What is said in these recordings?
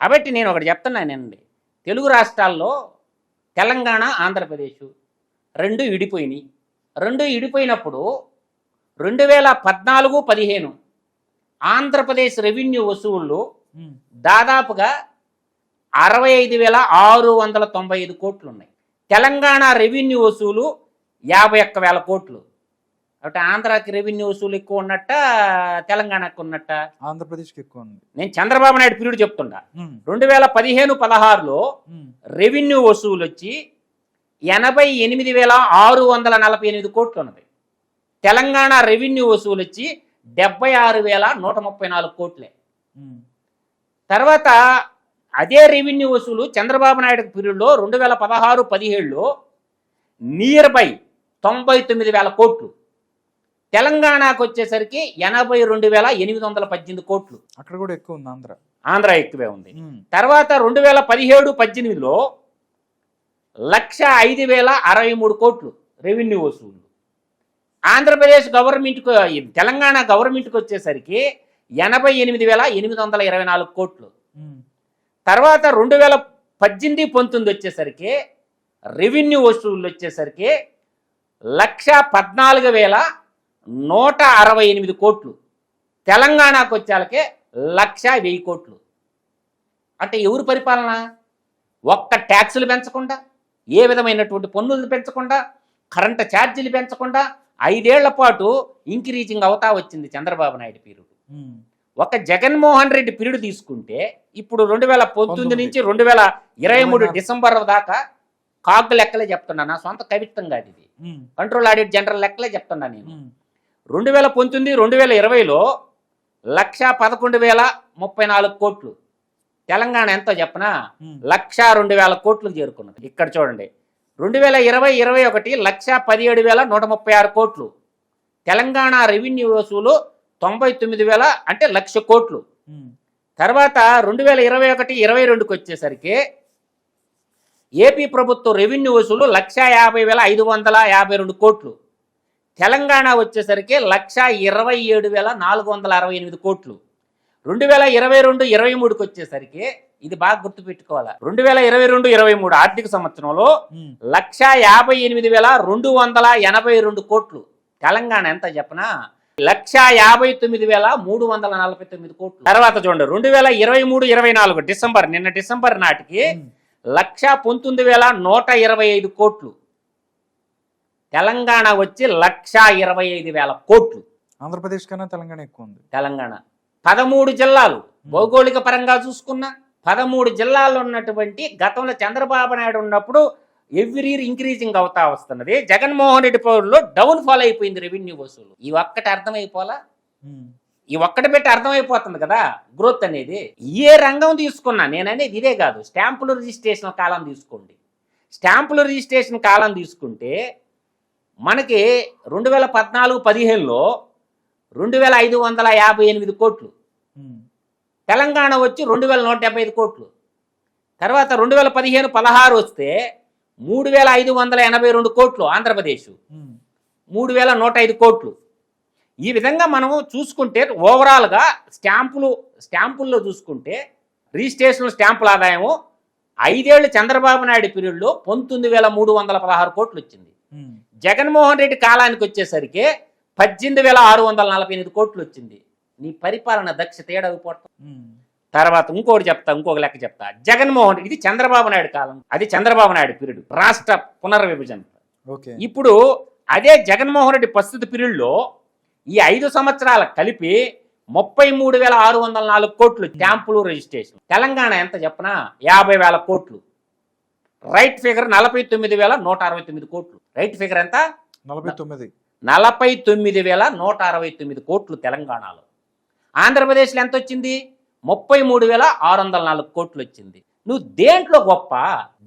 కాబట్టి నేను ఒకటి చెప్తున్నానండి తెలుగు రాష్ట్రాల్లో తెలంగాణ ఆంధ్రప్రదేశ్ రెండు విడిపోయినాయి రెండు విడిపోయినప్పుడు రెండు వేల పద్నాలుగు పదిహేను ఆంధ్రప్రదేశ్ రెవెన్యూ వసూళ్ళు దాదాపుగా అరవై ఐదు వేల ఆరు వందల తొంభై ఐదు కోట్లు ఉన్నాయి తెలంగాణ రెవెన్యూ వసూలు యాభై ఒక్క వేల కోట్లు. కాబట్టి ఆంధ్రాకి రెవెన్యూ వసూలు ఎక్కువ ఉన్నట్ట తెలంగాణకు ఉన్నట్ట? ఆంధ్రప్రదేశ్కి ఎక్కువ ఉంది. నేను చంద్రబాబు నాయుడు పీరియడ్ చెప్తుండా ఉమ్, రెండు వేల పదిహేను పదహారులో రెవెన్యూ వసూలు వచ్చి ఎనభై ఎనిమిది వేల ఆరు వందల నలభై ఎనిమిది కోట్లు ఉన్నది. తెలంగాణ రెవెన్యూ వసూలు వచ్చి డెబ్బై ఆరు వేల నూట ముప్పై నాలుగు కోట్లే. తర్వాత అదే రెవెన్యూ వసూలు చంద్రబాబు నాయుడు పీరియడ్లో రెండు వేల పదహారు పదిహేడులో నియర్ బై తొంభై తొమ్మిది వేల కోట్లు. తెలంగాణకు వచ్చేసరికి ఎనభై రెండు వేల ఎనిమిది వందల పద్దెనిమిది కోట్లు. అక్కడ కూడా ఎక్కువ ఉంది ఆంధ్ర. ఆంధ్ర ఎక్కువే ఉంది. తర్వాత రెండు వేల పదిహేడు పద్దెనిమిదిలో లక్ష ఐదు వేల అరవై మూడు కోట్లు రెవెన్యూ వసూళ్ళు ఆంధ్రప్రదేశ్ గవర్నమెంట్కు తెలంగాణ గవర్నమెంట్కి వచ్చేసరికి ఎనభై ఎనిమిది వేల ఎనిమిది వందల ఇరవై నాలుగు కోట్లు. తర్వాత రెండు వేల పద్దెనిమిది పంతొమ్మిది వచ్చేసరికి రెవెన్యూ వసూళ్ళు వచ్చేసరికి లక్ష పద్నాలుగు వేల నూట అరవై ఎనిమిది కోట్లు. తెలంగాణకు వచ్చేలకే లక్ష వెయ్యి కోట్లు. అంటే ఎవరు పరిపాలన? ఒక్క ట్యాక్సులు పెంచకుండా ఏ విధమైనటువంటి పన్నులు పెంచకుండా కరెంటు ఛార్జీలు పెంచకుండా ఐదేళ్ళ పాటు ఇంక్రీజింగ్ అవుతా వచ్చింది చంద్రబాబు నాయుడు పీరియడ్. ఒక జగన్మోహన్ రెడ్డి పీరియడ్ తీసుకుంటే ఇప్పుడు రెండు వేల పంతొమ్మిది. నుంచి రెండు వేల ఇరవై మూడు. డిసెంబర్ దాకా కాగ్ లెక్కలే చెప్తున్నా నా సొంత కవిత్వం కాదు ఇది. కంట్రోల్ ఆడిట్ జనరల్ లెక్కలే చెప్తున్నా నేను. రెండు వేల పంతొమ్మిది రెండు వేల ఇరవైలో లక్ష పదకొండు వేల ముప్పై నాలుగు కోట్లు. తెలంగాణ ఎంతో చెప్పనా? లక్ష రెండు వేల కోట్లు చేరుకున్నది. ఇక్కడ చూడండి. రెండు వేల ఇరవై ఇరవై ఒకటి లక్ష పదిహేడు వేల నూట ముప్పై ఆరు కోట్లు. తెలంగాణ రెవెన్యూ వసూలు తొంభై తొమ్మిది వేల అంటే లక్ష కోట్లు. తర్వాత రెండు వేల ఇరవై ఒకటి ఇరవై రెండుకి వచ్చేసరికి ఏపీ ప్రభుత్వ రెవెన్యూ వసూలు లక్ష యాభై వేల ఐదు వందల యాభై రెండు కోట్లు. తెలంగాణ వచ్చేసరికి లక్ష ఇరవై ఏడు వేల నాలుగు వందల అరవై ఎనిమిది కోట్లు. రెండు వేల ఇరవై రెండు ఇరవై మూడుకి వచ్చేసరికి ఇది బాగా గుర్తుపెట్టుకోవాలి. రెండు వేల ఇరవై రెండు ఇరవై మూడు ఆర్థిక సంవత్సరంలో లక్ష యాభై ఎనిమిది వేల రెండు వందల ఎనభై రెండు కోట్లు. తెలంగాణ ఎంత చెప్పనా? లక్ష యాభై తొమ్మిది వేల మూడు వందల నలభై తొమ్మిది కోట్లు. తర్వాత చూడండి రెండు వేల ఇరవై మూడు ఇరవై నాలుగు డిసెంబర్ నిన్న డిసెంబర్ నాటికి లక్ష పంతొమ్మిది వేల నూట ఇరవై ఐదు కోట్లు. తెలంగాణ వచ్చి లక్ష ఇరవై ఐదు వేల కోట్లు. ఆంధ్రప్రదేశ్ కన్నా తెలంగాణ ఎక్కువ ఉంది తెలంగాణ. పదమూడు జిల్లాలు. భౌగోళిక పరంగా చూసుకున్నా పదమూడు జిల్లాల్లో ఉన్నటువంటి గతంలో చంద్రబాబు నాయుడు ఉన్నప్పుడు ఎవ్రీ ఇయర్ ఇంక్రీజింగ్ అవుతా వస్తున్నది. జగన్మోహన్ రెడ్డి పౌరులో డౌన్ ఫాల్ అయిపోయింది రెవెన్యూ వసూలు. ఈ ఒక్కటి అర్థమైపోలా ఈ ఒక్కటి పెట్టి అర్థమైపోతుంది కదా గ్రోత్ అనేది. ఏ రంగం తీసుకున్నా నేననేది ఇదే కాదు. స్టాంపుల రిజిస్ట్రేషన్ కాలం తీసుకోండి. స్టాంపుల రిజిస్ట్రేషన్ కాలం తీసుకుంటే మనకి రెండు వేల పద్నాలుగు పదిహేనులో రెండు వేల ఐదు వందల యాభై ఎనిమిది కోట్లు. తెలంగాణ వచ్చి రెండు వేల నూట డెబ్బై ఐదు కోట్లు. తర్వాత రెండు వేల పదిహేను పదహారు వస్తే మూడు వేల ఐదు వందల ఎనభై రెండు కోట్లు ఆంధ్రప్రదేశ్. మూడు వేల నూట ఐదు కోట్లు. ఈ విధంగా మనం చూసుకుంటే ఓవరాల్గా స్టాంపులు స్టాంపుల్లో చూసుకుంటే రిజిస్ట్రేషన్ స్టాంపుల ఆదాయము ఐదేళ్ళు చంద్రబాబు నాయుడు పీరియడ్లో పంతొమ్మిది వేల మూడు వందల పదహారు కోట్లు వచ్చింది. జగన్మోహన్ రెడ్డి కాలానికి వచ్చేసరికి పద్దెనిమిది వేల ఆరు వందల నలభై ఎనిమిది కోట్లు వచ్చింది నీ పరిపాలన దక్షత ఏడవిపోవటం ఉమ్, తర్వాత ఇంకోటి చెప్తా ఇంకొక లెక్క చెప్తా. జగన్మోహన్ రెడ్డి ఇది చంద్రబాబు నాయుడు కాలం. అది చంద్రబాబు నాయుడు పీరియడ్. రాష్ట్ర పునర్విభజన. ఓకే. ఇప్పుడు అదే జగన్మోహన్ రెడ్డి ప్రస్తుత పీరియడ్లో ఈ ఐదు సంవత్సరాల కలిపి ముప్పై మూడు వేల ఆరు వందల నాలుగు కోట్లు స్టాంపులు రిజిస్ట్రేషన్. తెలంగాణ ఎంత చెప్పనా? యాభై వేల కోట్లు. రైట్ ఫిగర్ నలభై తొమ్మిది వేల నూట అరవై తొమ్మిది కోట్లు. రైట్ ఫిగర్ ఎంత? నలభై తొమ్మిది. నలభై తొమ్మిది వేల నూట అరవై తొమ్మిది కోట్లు తెలంగాణలో. ఆంధ్రప్రదేశ్లో ఎంత వచ్చింది? ముప్పై మూడు వేల ఆరు వందల నాలుగు కోట్లు వచ్చింది. నువ్వు దేంట్లో గొప్ప?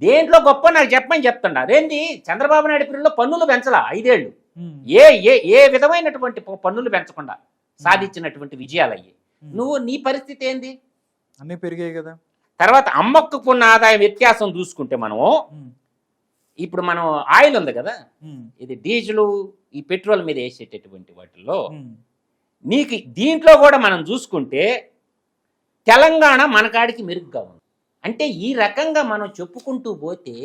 దేంట్లో గొప్ప నాకు చెప్పమని చెప్తుండ. అదేంటి? చంద్రబాబు నాయుడు పీరియడ్లో పన్నులు పెంచలా? ఐదేళ్ళు ఏ ఏ ఏ విధమైనటువంటి పన్నులు పెంచకుండా సాధించినటువంటి విజయాలు అయ్యి నువ్వు నీ పరిస్థితి ఏంది? అన్నీ పెరిగాయి కదా. తర్వాత అమ్మకు ఉన్న ఆదాయం వ్యత్యాసం చూసుకుంటే మనము ఇప్పుడు మనం ఆయిల్ ఉంది కదా ఇది డీజిల్ ఈ పెట్రోల్ మీద వేసేటటువంటి వాటిల్లో నీకు దీంట్లో కూడా మనం చూసుకుంటే తెలంగాణ మన కాడికి మెరుగ్గా ఉంది. అంటే ఈ రకంగా మనం చెప్పుకుంటూ పోతే